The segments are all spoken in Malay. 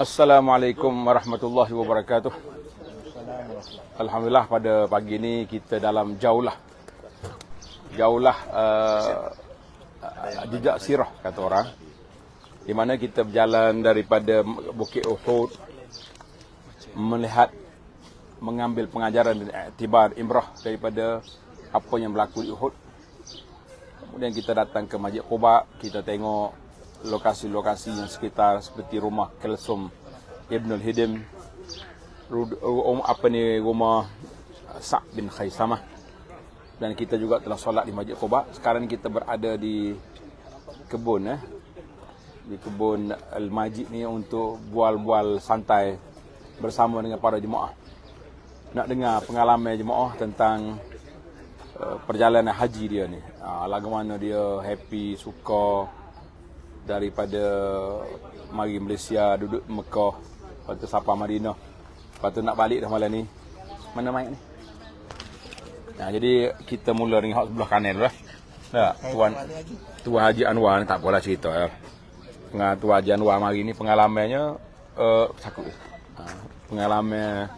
Assalamualaikum warahmatullahi wabarakatuh. Alhamdulillah pada pagi ini kita dalam jauhlah. Jauhlah uh, jejak sirah kata orang. Di mana kita berjalan daripada Bukit Uhud melihat mengambil pengajaran dan iktibar imrah daripada apa yang berlaku di Uhud. Kemudian kita datang ke Masjid Quba, kita tengok lokasi-lokasi yang sekitar seperti rumah Kelsum Ibnul Hidim um, apa ni rumah Sa' bin Khaisamah dan kita juga telah solat di Masjid Quba. Sekarang kita berada di kebun eh. Di kebun Al-Majid ni untuk bual-bual santai bersama dengan para jemaah. Nak dengar pengalaman jemaah tentang uh, perjalanan haji dia ni. Uh, lagu mana dia happy suka daripada mari Malaysia duduk Mekah lepas tu sapa Madinah. Lepas tu nak balik dah malam ni. Mana mic ni? Nah, jadi kita mula dengan sebelah kanan dulu lah. Tak, Tuan Tuan Haji Anwar ni tak apalah cerita ya. Dengan Tuan Haji Anwar mari ni pengalamannya uh, sakut uh, pengalaman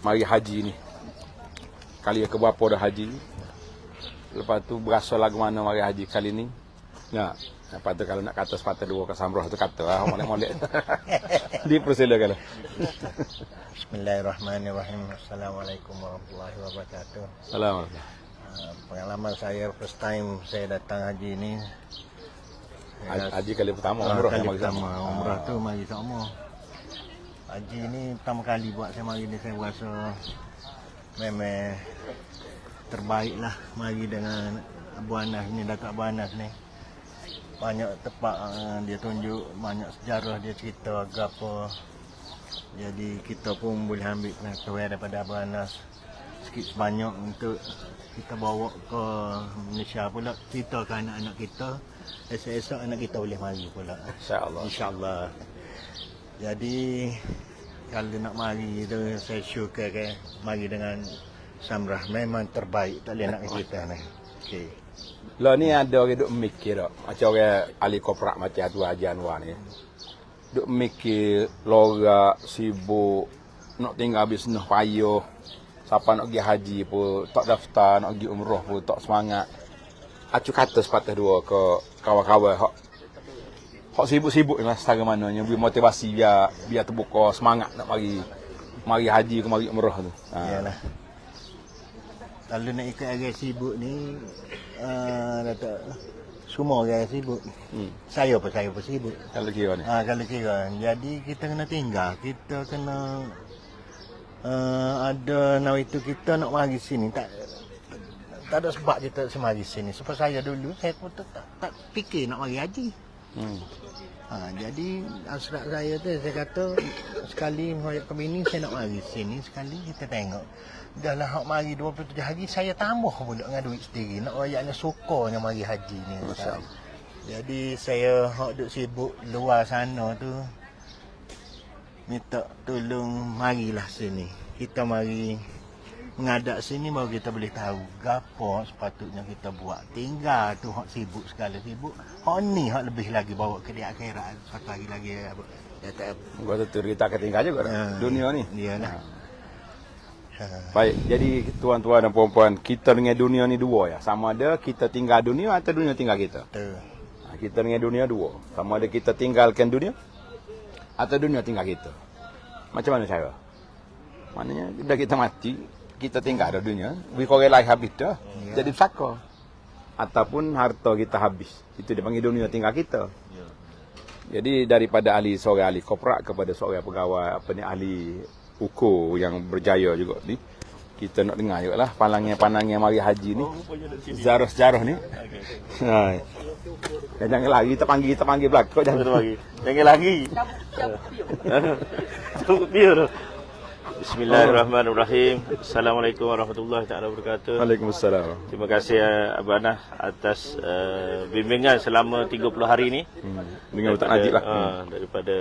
mari haji ni. Kali ke berapa dah haji? Lepas tu berasa lagu mana mari haji kali ni? Ya Lepas tu kalau nak kata sepatah dua ke samroh tu kata lah. Molek-molek. Dipersilakan. Bismillahirrahmanirrahim. Assalamualaikum warahmatullahi wabarakatuh. Assalamualaikum. Uh, pengalaman saya first time saya datang haji ni. Haji, haji kali pertama Ah, umrah kali pertama umrah tu mari sama. Haji ni pertama kali buat saya mari ni saya rasa memang terbaik lah mari dengan Abu Anas ni Datuk Abu Anas ni banyak tempat uh, dia tunjuk banyak sejarah dia cerita apa jadi kita pun boleh ambil pengetahuan daripada Abu Anas. Sikit sebanyak untuk kita bawa ke Malaysia pula cerita ke anak-anak kita. Esok-esok anak kita boleh mari pula. InsyaAllah. InsyaAllah. Jadi kalau nak mari tu saya syukur ke mari dengan Samrah memang terbaik tak boleh nak cerita ni. Okey Lah ni ada orang duk mikir tak. Macam orang ahli koprak macam tu Haji Anwar ni. Duk mikir lorak, sibuk, nak tinggal bisnes payah. Siapa nak pergi haji pun tak daftar, nak pergi umrah pun tak semangat. Acu kata sepatah dua ke kawan-kawan hak hak sibuk-sibuk ni lah setara mananya beri motivasi biar biar terbuka semangat nak mari mari haji ke mari umrah tu. Ha. Yalah. Kalau nak ikut orang sibuk ni uh, Datuk semua orang sibuk. Hmm. Saya pun saya pun sibuk. Kalau kira ni. Ha, kalau kira. Jadi kita kena tinggal. Kita kena uh, ada nama itu kita nak mari sini. Tak tak ada sebab kita semari sini. Sebab saya dulu saya pun tak, tak, tak fikir nak mari haji. Hmm. Ha, jadi asrak saya tu saya kata sekali mengoyak ke bini saya nak mari sini sekali kita tengok. Dah lah hak mari 27 hari saya tambah pula dengan duit sendiri. Nak royaknya sukarnya mari haji ni. Jadi saya hak duk sibuk luar sana tu minta tolong marilah sini. Kita mari mengadap sini baru kita boleh tahu gapo sepatutnya kita buat. Tinggal tu hak sibuk sekali sibuk. Hak ni hak lebih lagi bawa ke di akhirat satu hari lagi. Ya tak Gua tu kita akan tinggal juga Ha. dunia ni. Dia lah. Ha. Baik, jadi tuan-tuan dan puan-puan, kita dengan dunia ni dua ya. Sama ada kita tinggal dunia atau dunia tinggal kita. Tu. Ha, Kita dengan dunia dua. Sama ada kita tinggalkan dunia atau dunia tinggal kita. Macam mana cara? Maknanya dah kita mati, kita tinggal dah dunia, we korang lain habis dah. Ya. Jadi pesaka. Ataupun harta kita habis. Itu dipanggil dunia tinggal kita. Jadi daripada ahli seorang ahli koprak kepada seorang pegawai apa ni ahli ukur yang berjaya juga ni. Kita nak dengar juga lah pandangan-pandangan mari haji ni. Sejarah-sejarah ni. Ha. Dan jangan lagi kita panggil kita panggil belakang jangan lagi. Jangan lagi. Tunggu dia tu. Bismillahirrahmanirrahim. Assalamualaikum warahmatullahi taala wabarakatuh. Waalaikumsalam. Terima kasih uh, Abang Anah atas uh, bimbingan selama 30 hari ini. Hmm. Dengan Ustaz Najib lah. Uh, daripada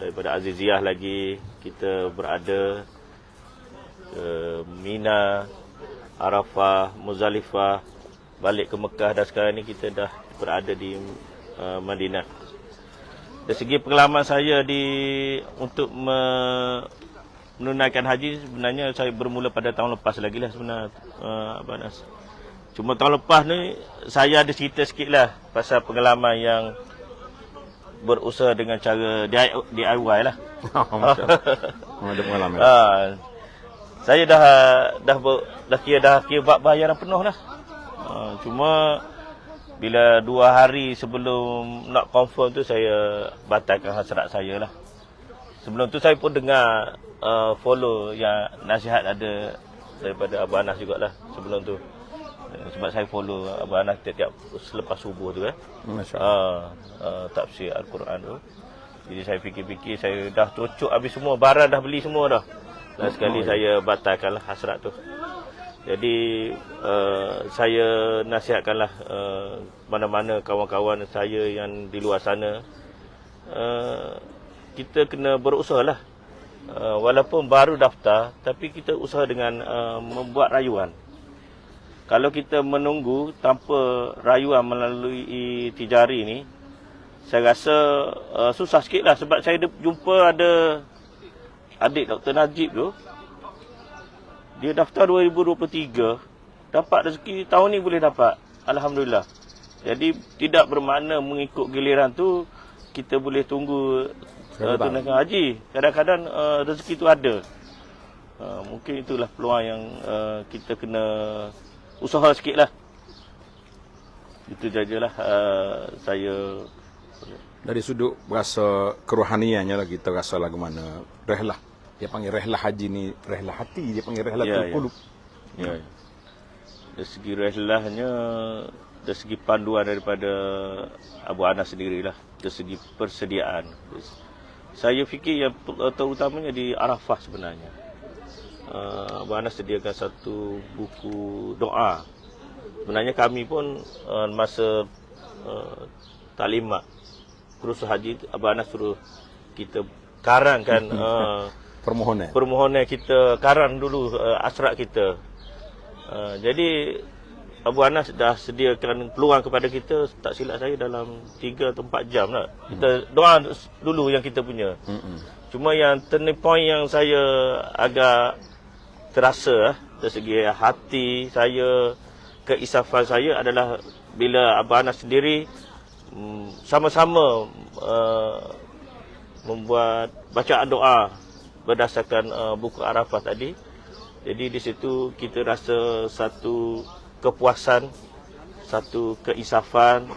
daripada Aziziyah lagi kita berada ke Mina, Arafah, Muzdalifah, balik ke Mekah dan sekarang ni kita dah berada di uh, Madinah. dari segi pengalaman saya di untuk me, menunaikan haji sebenarnya saya bermula pada tahun lepas lagi lah sebenarnya uh, Abang Anas. Cuma tahun lepas ni saya ada cerita sikit lah pasal pengalaman yang berusaha dengan cara DIY lah. Masya Allah. Oh, ada pengalaman. Ha, saya dah dah ber, dah kira dah kira buat bayaran penuh lah. Ha, cuma bila dua hari sebelum nak confirm tu saya batalkan hasrat saya lah. Sebelum tu saya pun dengar uh, follow yang nasihat ada daripada Abang Anas jugalah sebelum tu. Eh, Sebab saya follow Abang Anas tiap-tiap selepas subuh tu Allah. Uh, uh, tafsir Al-Quran tu. Jadi saya fikir-fikir saya dah cocok habis semua barang dah beli semua dah. Dan sekali saya batalkanlah hasrat tu. Jadi uh, saya nasihatkanlah uh, mana-mana kawan-kawan saya yang di luar sana uh, kita kena berusaha lah. Uh, walaupun baru daftar tapi kita usaha dengan uh, membuat rayuan. Kalau kita menunggu tanpa rayuan melalui tijari ni saya rasa uh, susah sikit lah sebab saya jumpa ada adik Dr. Najib tu dia daftar 2023 dapat rezeki tahun ni boleh dapat Alhamdulillah jadi tidak bermakna mengikut giliran tu kita boleh tunggu uh, Betul. tunaikan haji kadang-kadang uh, rezeki tu ada uh, mungkin itulah peluang yang uh, kita kena usaha sikit lah itu sajalah uh, saya Dari sudut rasa kerohaniannya lah kita rasa lagu mana rehlah. Dia panggil rehlah haji ni rehlah hati. Dia panggil rehlah Ya, yeah, ya. kulub. Ya. Dari segi rehlahnya, dari segi panduan daripada Abu Anas sendirilah, dari segi persediaan. Saya fikir yang ter- terutamanya di Arafah sebenarnya. Uh, Abu Anas sediakan satu buku doa. Sebenarnya kami pun uh, masa uh, taklimat kursus haji, Abu Anas suruh kita karangkan uh, Permohonan. permohonan kita karang dulu uh, asrak kita. Uh, jadi Abu Anas dah sediakan peluang kepada kita tak silap saya dalam 3 atau 4 jam lah. Kita doa dulu yang kita punya. Mm-mm. Cuma yang turning point yang saya agak terasa ah, dari segi hati saya, keisafan saya adalah bila Abu Anas sendiri mm, sama-sama uh, membuat bacaan doa berdasarkan uh, buku Arafah tadi. Jadi di situ kita rasa satu kepuasan, satu keisafan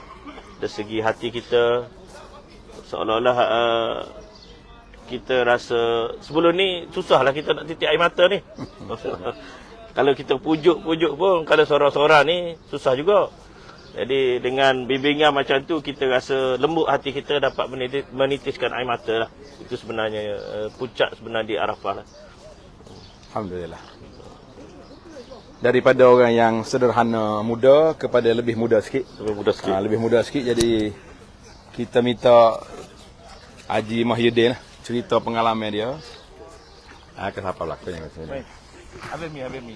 dari segi hati kita seolah-olah uh, kita rasa sebelum ni susahlah kita nak titik air mata ni. kalau kita pujuk-pujuk pun kalau sorang-sorang ni susah juga. Jadi dengan bimbingan macam tu kita rasa lembut hati kita dapat menitis, menitiskan air mata lah. Itu sebenarnya uh, puncak sebenarnya di Arafah lah. Alhamdulillah. Daripada orang yang sederhana muda kepada lebih muda sikit. Lebih mudah sikit. Ha, lebih muda sikit jadi kita minta Haji Mahyudin lah, cerita pengalaman dia. Ha, ke siapa belakang yang sini. Baik. Habis mi, habis mi.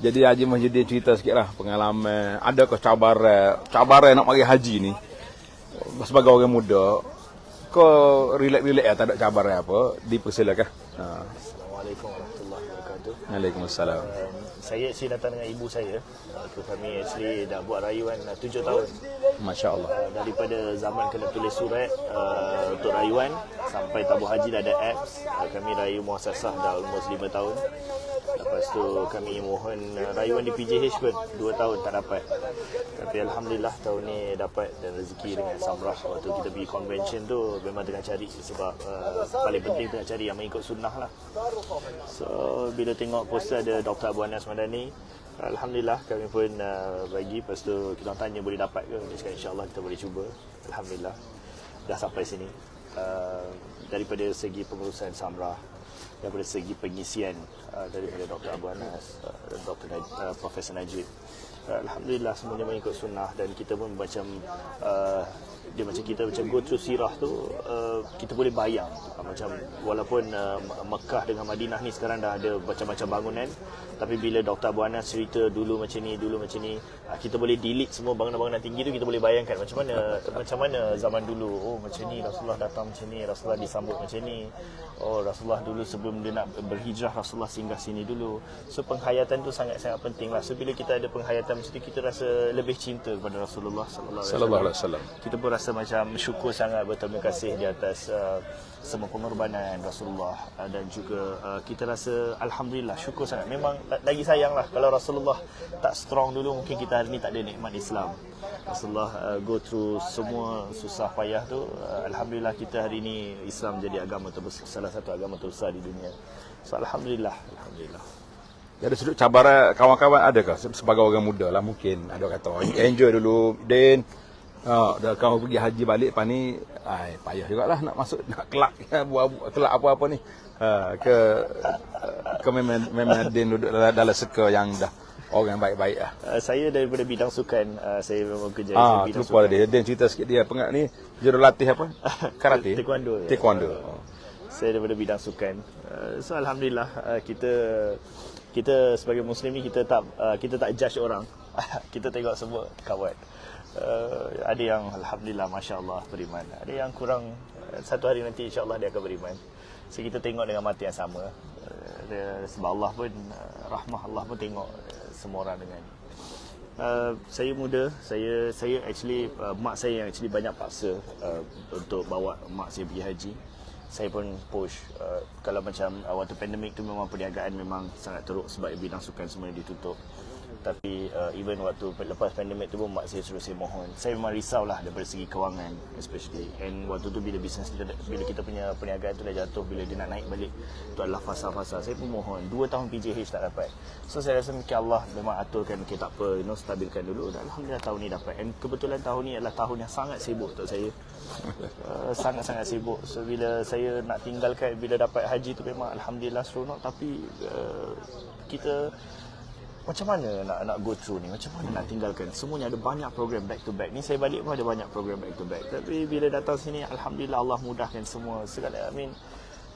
Jadi Haji Mahyudin cerita sikit lah pengalaman. Ada ke cabaran, cabaran nak pergi haji ni. Sebagai orang muda, kau relax-relax ya, tak ada cabaran apa, dipersilakan. Ha. Assalamualaikum warahmatullahi wabarakatuh. Waalaikumsalam. Um, saya actually datang dengan ibu saya. Uh, kami actually dah buat rayuan uh, tujuh tahun. Masya Allah. Uh, daripada zaman kena tulis surat uh, untuk rayuan sampai tabur haji dah ada apps. Uh, kami rayu muasasah dah almost lima tahun. Lepas tu kami mohon uh, rayuan di PJH pun dua tahun tak dapat. Tapi Alhamdulillah tahun ni dapat dan rezeki dengan Samrah waktu kita pergi convention tu memang tengah cari sebab uh, paling penting tengah cari yang mengikut sunnah lah. So bila tengok poster ada Dr. Abu Anas Madani Alhamdulillah kami pun uh, bagi Lepas tu kita orang tanya boleh dapat ke Dia cakap insyaAllah kita boleh cuba Alhamdulillah Dah sampai sini uh, Daripada segi pengurusan Samrah Daripada segi pengisian uh, Daripada Dr. Abu Anas uh, Dan Dr. Naj- uh, Profesor Najib uh, alhamdulillah semuanya mengikut sunnah dan kita pun macam uh, dia macam kita macam go through sirah tu uh, kita boleh bayang uh, macam walaupun uh, Mekah dengan Madinah ni sekarang dah ada macam-macam bangunan tapi bila Dr. Abu Anas cerita dulu macam ni dulu macam ni uh, kita boleh delete semua bangunan-bangunan tinggi tu kita boleh bayangkan macam mana macam mana zaman dulu. Oh macam ni Rasulullah datang macam ni Rasulullah disambut macam ni. Oh Rasulullah dulu sebelum dia nak berhijrah Rasulullah singgah sini dulu. So penghayatan tu sangat-sangat penting lah. So bila kita ada penghayatan macam tu kita rasa lebih cinta kepada Rasulullah sallallahu alaihi Sallallahu wasallam alaihi wasallam. kita pun rasa macam syukur sangat berterima kasih di atas uh, semua pengorbanan Rasulullah. Uh, dan juga uh, kita rasa alhamdulillah syukur sangat. Memang la- lagi sayang lah kalau Rasulullah tak strong dulu mungkin kita hari ni tak ada nikmat Islam. Rasulullah uh, go through semua susah payah tu. Alhamdulillah kita hari ni Islam jadi agama terbesar salah satu agama terbesar di dunia. So alhamdulillah. Alhamdulillah. Dari sudut cabaran kawan-kawan ada ke sebagai orang muda lah mungkin. Ada kata "Oh, enjoy dulu Din. Ha, dah kau pergi haji balik lepas ni ai payah jugalah nak masuk nak kelak buat kelak apa-apa ni. Ha, ke ke memang memang Din duduk dalam, dalam circle yang dah orang baik-baik lah. uh, saya daripada bidang sukan uh, saya memang kerja Ah, di bidang lupa dia. Din cerita sikit dia pengak ni jurulatih apa? Karate. Taekwondo, ya. Taekwondo. Oh. saya daripada bidang sukan. Uh, so alhamdulillah uh, kita kita sebagai muslim ni kita tak uh, kita tak judge orang. kita tengok semua kawan. Uh, ada yang alhamdulillah masya-Allah beriman. Ada yang kurang uh, satu hari nanti insya-Allah dia akan beriman. So kita tengok dengan mata yang sama. Uh, sebab Allah pun uh, rahmah Allah pun tengok uh, semua orang dengan Uh, saya muda, saya saya actually uh, mak saya yang actually banyak paksa uh, untuk bawa mak saya pergi haji. Saya pun push uh, kalau macam uh, waktu pandemik tu memang perniagaan memang sangat teruk sebab bidang sukan semuanya ditutup. Tapi uh, even waktu lepas pandemik tu pun mak saya suruh saya mohon. Saya memang risau lah daripada segi kewangan especially. And waktu tu bila bisnes kita bila kita punya perniagaan tu dah jatuh bila dia nak naik balik tu adalah fasa-fasa. Saya pun mohon 2 tahun PJH tak dapat. So saya rasa mungkin Allah memang aturkan okay, tak apa you know stabilkan dulu dan alhamdulillah tahun ni dapat. And kebetulan tahun ni adalah tahun yang sangat sibuk untuk saya. Uh, sangat-sangat sibuk. So bila saya nak tinggalkan bila dapat haji tu memang alhamdulillah seronok tapi uh, kita macam mana nak nak go through ni? Macam mana nak tinggalkan? Semuanya ada banyak program back to back. Ni saya balik pun ada banyak program back to back. Tapi bila datang sini alhamdulillah Allah mudahkan semua. Segala I mean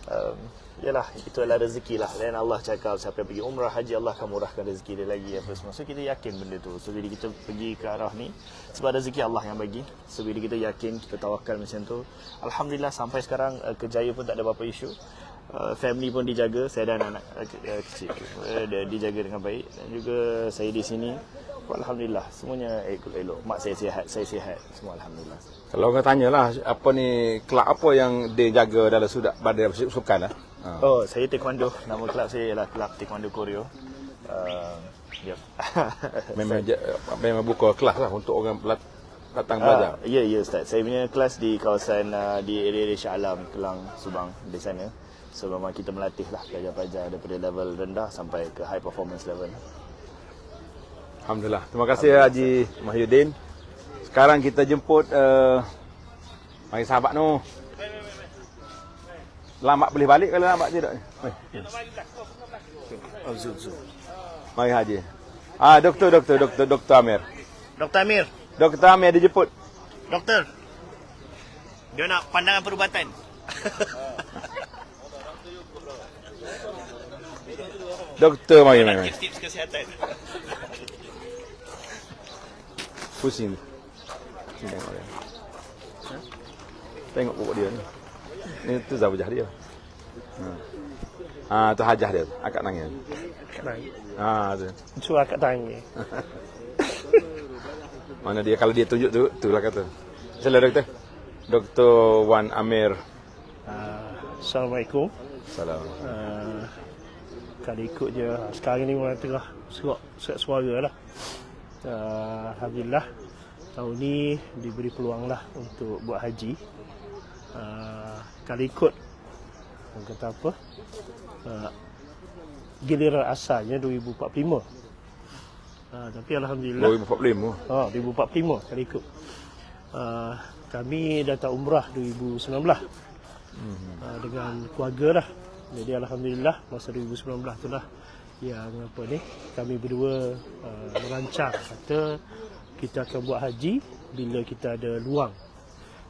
um, yalah itu adalah rezeki lah. Dan Allah cakap siapa yang pergi umrah haji Allah akan murahkan rezeki dia lagi apa semua. So kita yakin benda tu. So bila kita pergi ke arah ni sebab rezeki Allah yang bagi. So bila kita yakin kita tawakal macam tu. Alhamdulillah sampai sekarang uh, kejaya pun tak ada apa-apa isu Uh, family pun dijaga saya dan anak uh, ke- uh, kecil uh, dia dijaga dengan baik dan juga saya di sini alhamdulillah semuanya elok-elok mak saya sihat saya sihat semua alhamdulillah Kalau orang tanyalah apa ni kelab apa yang dia jaga dalam sudak badan sukan lah. Ha. oh saya taekwondo nama kelab saya ialah kelab taekwondo koreo uh, yep. Memang memang buka kelas lah untuk orang pelat, datang belajar. Ah, ya, ya Ustaz. Saya punya kelas di kawasan uh, di area-area Shah Alam, Kelang, Subang di sana. So memang kita melatih lah pelajar-pelajar daripada level rendah sampai ke high performance level. Alhamdulillah. Terima kasih Haji Mahyudin. Sekarang kita jemput uh, mari sahabat tu. Lambat boleh balik kalau lambat tidak? Oh, Zul, Zul. Mari Haji. Ah, doktor, doktor, doktor, doktor Amir. Dr. Amir, Doktor Amir dijemput. doktor. Dia nak pandangan perubatan. Doktor mari, mari, mari. Tips kesihatan. Pusing. Sini tengok dia. Tengok pokok dia ni. Ni tu zawjah dia. Ha. Ah, tu hajah dia. Akak nangis. Ah, tu. Cua kat tangan. Mana dia kalau dia tunjuk tu, tu lah kata. Sila doktor. Doktor Wan Amir. Uh, Assalamualaikum. Salam. Uh, kalau ikut je sekarang ni orang tengah serak serak suara lah. Uh, Alhamdulillah tahun ni diberi peluang lah untuk buat haji. Uh, kalau ikut orang kata apa? Uh, giliran asalnya 2045. Uh, tapi Alhamdulillah 2045. Ha, 2045 kali ikut. Uh, kami datang umrah 2019 uh, dengan keluarga lah. Jadi Alhamdulillah masa 2019 tu lah yang apa ni kami berdua uh, merancang kata kita akan buat haji bila kita ada luang.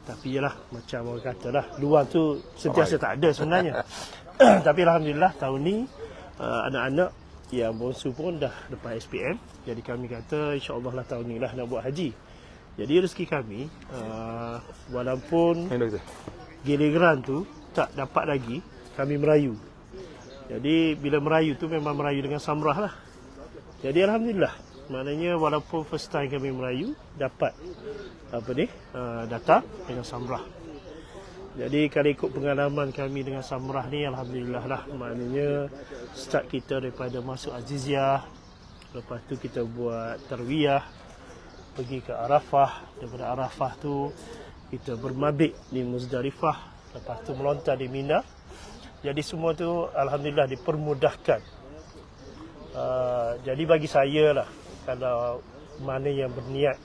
Tapi yalah macam orang kata lah luang tu sentiasa tak ada sebenarnya. Tapi alhamdulillah tahun ni uh, anak-anak yang bongsu pun dah lepas SPM jadi kami kata insyaallah lah tahun ni lah nak buat haji. Jadi rezeki kami uh, walaupun giliran tu tak dapat lagi kami merayu jadi bila merayu tu memang merayu dengan samrah lah. Jadi alhamdulillah. Maknanya walaupun first time kami merayu dapat apa ni uh, datang dengan samrah. Jadi kalau ikut pengalaman kami dengan samrah ni alhamdulillah lah. Maknanya start kita daripada masuk Aziziyah lepas tu kita buat tarwiyah pergi ke Arafah daripada Arafah tu kita bermabik di Muzdalifah lepas tu melontar di Mina jadi semua tu alhamdulillah dipermudahkan. Uh, jadi bagi saya lah kalau mana yang berniat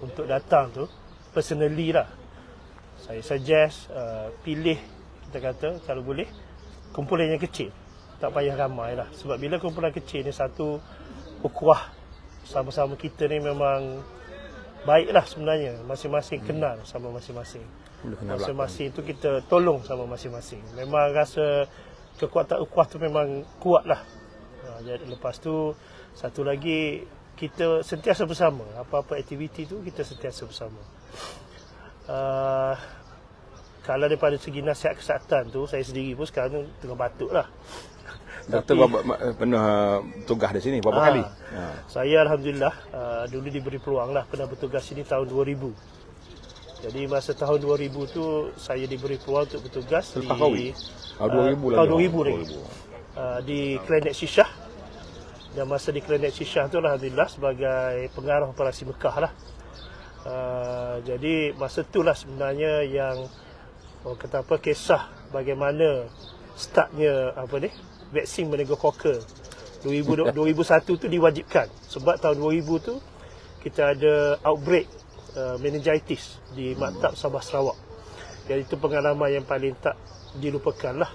untuk datang tu personally lah saya suggest uh, pilih kita kata kalau boleh kumpulan yang kecil. Tak payah ramai lah. Sebab bila kumpulan kecil ni satu ukuah sama-sama kita ni memang baik lah sebenarnya. Masing-masing kenal sama masing-masing masing-masing tu kita tolong sama masing-masing. Memang rasa kekuatan ukuah tu memang kuat lah. Ha, jadi lepas tu satu lagi kita sentiasa bersama. Apa-apa aktiviti tu kita sentiasa bersama. Uh, kalau daripada segi nasihat kesihatan tu saya sendiri pun sekarang tengah batuk lah. Doktor Tapi- berapa pernah tugas di sini berapa Ah, kali? Ha. Saya Alhamdulillah uh, dulu diberi peluang lah. Pernah bertugas sini tahun 2000. Jadi masa tahun 2000 tu saya diberi peluang untuk bertugas Selepas di kahwin? Ah, 2000 lagi. tahun 2000 lagi. 2000. Uh, di Klenet Syishah. Dan masa di Klenet Syishah tu Alhamdulillah sebagai pengarah operasi Mekah lah. Uh, jadi masa tu lah sebenarnya yang orang kata apa kisah bagaimana startnya apa ni vaksin meningokoker 2000 2001 tu diwajibkan sebab tahun 2000 tu kita ada outbreak uh, meningitis di Maktab Sabah Sarawak. Jadi itu pengalaman yang paling tak dilupakan lah.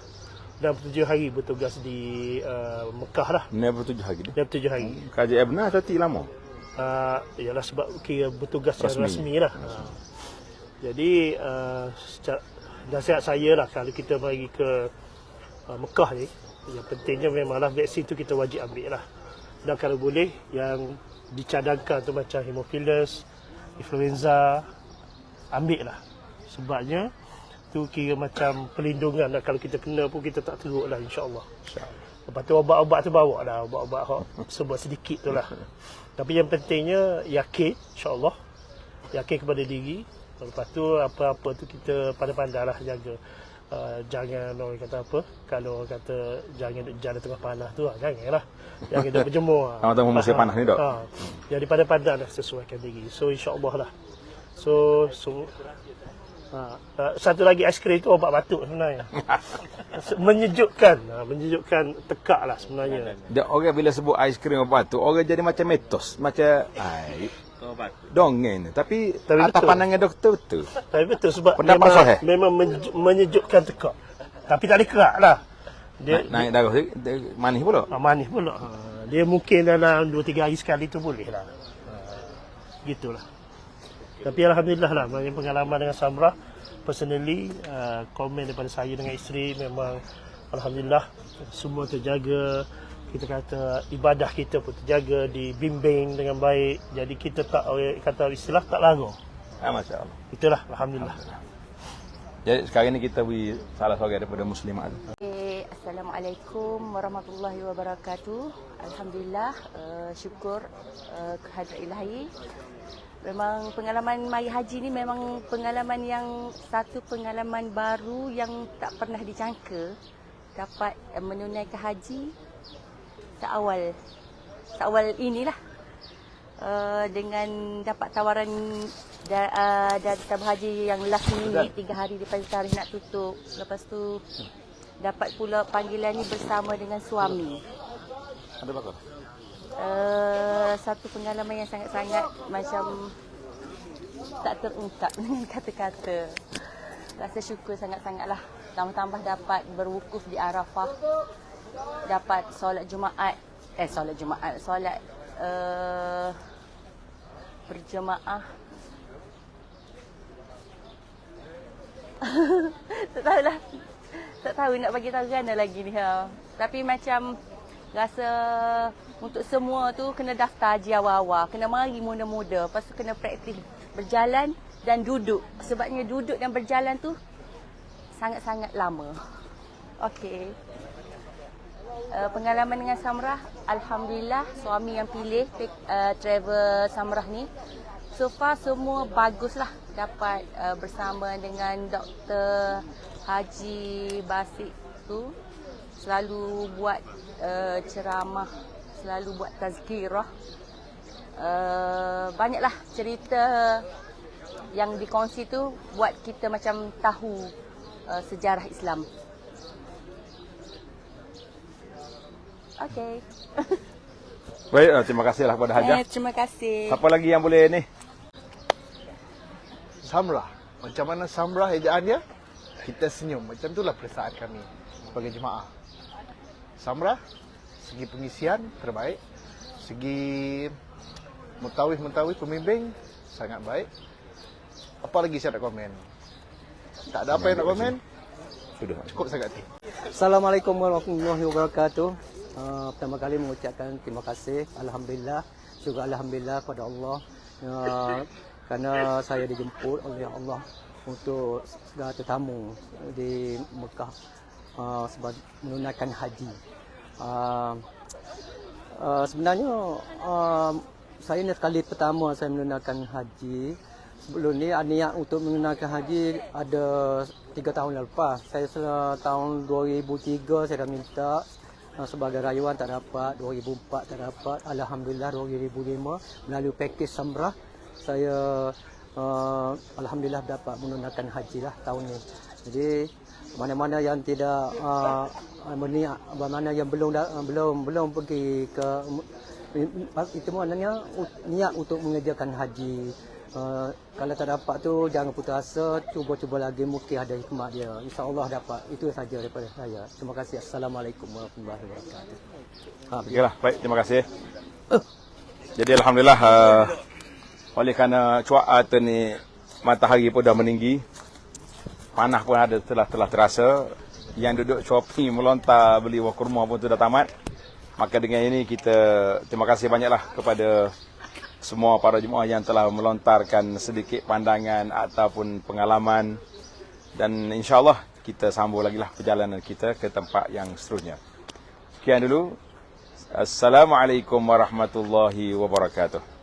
67 hari bertugas di uh, Mekah lah. Never tujuh hari ni. 67 hari. Kaji Ebna cuti lama. Uh, ialah sebab kira bertugas secara Rasmi. rasmi lah. Uh, jadi uh, secara, nasihat saya lah kalau kita pergi ke uh, Mekah ni yang pentingnya memanglah vaksin tu kita wajib ambil lah. Dan kalau boleh yang dicadangkan tu macam hemophilus, influenza ambil lah. Sebabnya tu kira macam perlindungan lah. Kalau kita kena pun kita tak teruk lah insyaAllah. Lepas tu obat-obat tu bawa lah. Obat-obat hok sebut sedikit tu lah. Tapi yang pentingnya Yakin InsyaAllah. Yakin kepada diri. Lepas tu apa-apa tu kita pandai-pandai lah jaga uh, Jangan orang kata apa Kalau orang kata Jangan duduk jalan tengah panas tu lah Jangan lah Jangan duduk berjemur lah. Tengah-tengah musim Ah, panas ni, Dok. ah. Jadi pandai-pandai lah sesuaikan diri So insyaAllah lah So, so Ha, uh, satu lagi aiskrim tu obat batuk sebenarnya. menyejukkan, ha, menyejukkan tekak lah sebenarnya. Dia orang bila sebut aiskrim apa tu, orang jadi macam metos, macam dongeng. Tapi, Tapi atas betul. pandangan doktor betul. Tapi betul sebab Pendapat memang, sahih. memang menyejuk, menyejukkan tekak. Tapi tak ada kerak lah. Dia, Naik, naik darah dia manis pula. Ah, manis pula. Ha, dia mungkin dalam 2-3 hari sekali tu boleh lah. Ha, gitulah. Tapi Alhamdulillah lah, banyak pengalaman dengan Samrah. Personally, uh, komen daripada saya dengan isteri memang Alhamdulillah semua terjaga. Kita kata ibadah kita pun terjaga, dibimbing dengan baik. Jadi kita tak, kata istilah tak larang. Ah, Masya Allah. Itulah Alhamdulillah. Jadi sekarang ni kita beri salah seorang daripada muslimat tu. Okay, Assalamualaikum warahmatullahi wabarakatuh. Alhamdulillah, uh, syukur uh, kehadrat ilahi. Memang pengalaman mari haji ni memang pengalaman yang satu pengalaman baru yang tak pernah dijangka dapat uh, menunaikan haji seawal seawal inilah uh, dengan dapat tawaran da, uh, dari haji yang last minute tiga hari daripada tarikh nak tutup. Lepas tu dapat pula panggilan ni bersama dengan suami. Ada apa? uh, satu pengalaman yang sangat-sangat macam tak terungkap dengan kata-kata. Rasa syukur sangat-sangat lah tambah-tambah dapat berwukuf di Arafah dapat solat Jumaat eh solat Jumaat, solat uh, berjemaah. tak tahulah. Tak tahu nak bagi tahu kan lagi ni ha. Tapi macam rasa untuk semua tu kena daftar haji awal-awal. Kena mari muda-muda. Lepas tu kena praktis berjalan dan duduk. Sebabnya duduk dan berjalan tu sangat-sangat lama. Okey. Uh, pengalaman dengan Samrah, Alhamdulillah suami yang pilih uh, travel Samrah ni. So far semua bagus lah dapat uh, bersama dengan Dr. Haji Basik tu. Selalu buat uh, ceramah, selalu buat tazkirah. Uh, banyaklah cerita yang dikongsi tu buat kita macam tahu uh, sejarah Islam. Okey. Baik, uh, terima kasihlah kepada Hajah. Eh, terima kasih. Siapa lagi yang boleh ni? Samrah. Macam mana Samrah ejaan dia? Kita senyum. Macam itulah perasaan kami sebagai jemaah. Samrah, segi pengisian terbaik. Segi mutawih-mutawih pembimbing sangat baik. Apa lagi saya nak komen? Tak ada apa yang nak komen? Sudah. Cukup sangat tu. Assalamualaikum warahmatullahi wabarakatuh. Uh, pertama kali mengucapkan terima kasih. Alhamdulillah. Juga Alhamdulillah kepada Allah. Uh, Kerana saya dijemput oleh Allah Untuk segala tetamu di Mekah uh, Sebab menunaikan haji. Uh, uh, Sebenarnya uh, Saya ni kali pertama saya menunaikan haji. Sebelum ni niat untuk menunaikan haji ada tiga tahun lepas. Saya tahun 2003 saya dah minta sebagai rayuan tak dapat, 2004 tak dapat, Alhamdulillah 2005 melalui pakej Samrah saya uh, Alhamdulillah dapat menunaikan haji lah tahun ni. Jadi mana-mana yang tidak uh, berniat, mana yang belum uh, belum belum pergi ke itu maknanya niat untuk mengerjakan haji. Uh, kalau tak dapat tu jangan putus asa, cuba-cuba lagi mungkin ada hikmah dia. Insya-Allah dapat. Itu saja daripada saya. Terima kasih. Assalamualaikum warahmatullahi wabarakatuh. Ha, Okeylah, baik, terima kasih. Jadi alhamdulillah uh, oleh kerana cuaca ni matahari pun dah meninggi. Panah pun ada telah telah terasa. Yang duduk shopping melontar beli wah kurma pun tu dah tamat. Maka dengan ini kita terima kasih banyaklah kepada semua para jemaah yang telah melontarkan sedikit pandangan ataupun pengalaman dan insyaallah kita sambung lagi lah perjalanan kita ke tempat yang seterusnya. Sekian dulu. Assalamualaikum warahmatullahi wabarakatuh.